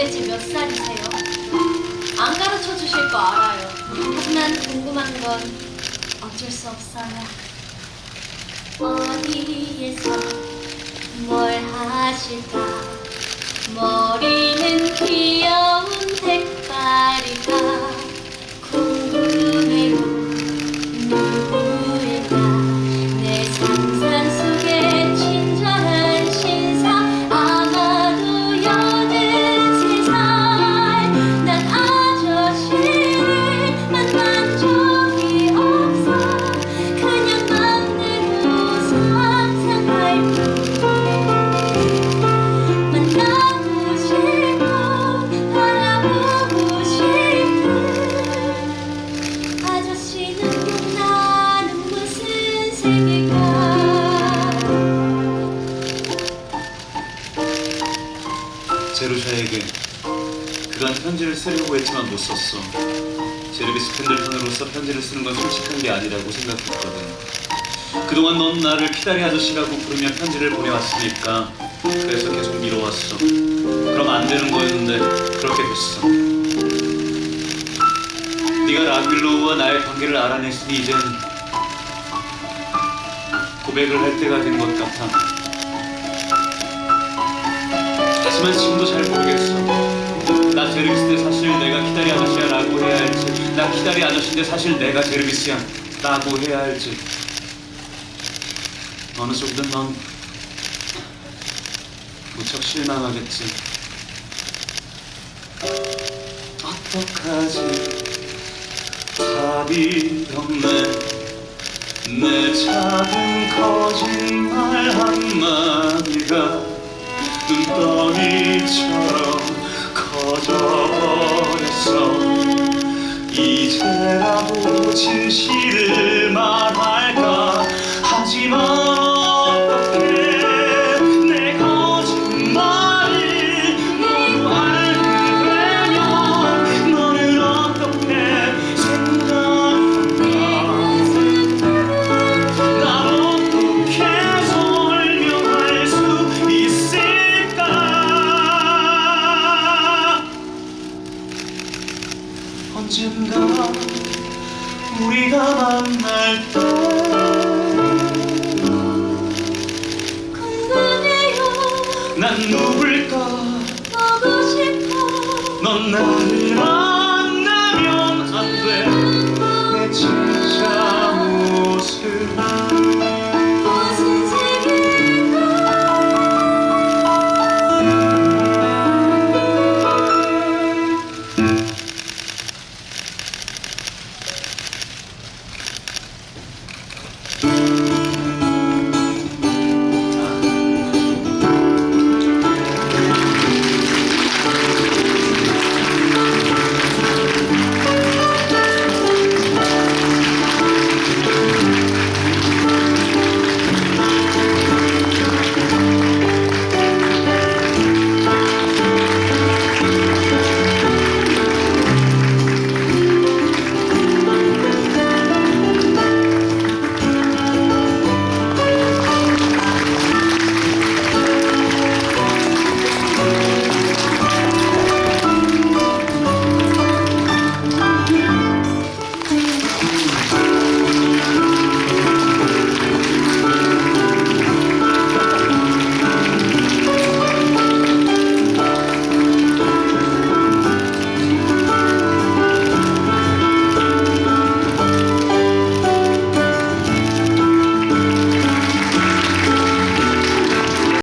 도대체 몇 살이세요? 안 가르쳐 주실 거 알아요. 하지만 궁금한 건 어쩔 수 없어요. 어디에서 뭘 하실까? 머리는 귀여운 제루샤에게 그간 편지를 쓰려고 했지만 못 썼어. 제르비스 펜들턴으로서 편지를 쓰는 건 솔직한 게 아니라고 생각했거든. 그동안 넌 나를 피다리 아저씨라고 부르며 편지를 보내왔으니까 그래서 계속 미뤄왔어. 그럼 안 되는 거였는데 그렇게 됐어. 네가 라빌로우와 나의 관계를 알아냈으니 이젠 고백을 할 때가 된 것 같아. 하지만 지금도 잘 모르겠어. 나 제르비스인데 사실 내가 키다리 아저씨야 라고 해야 할지, 나 키다리 아저씨인데 사실 내가 제르비스야 라고 해야 할지. 어느 쪽이든 넌 무척 실망하겠지. 어떡하지? 답이 없네. 내 작은 거짓말 한마디가 눈덩이처럼 커져버렸어. 이제라도 진실을 말할 난 누굴까? 보고 싶어. 넌 나를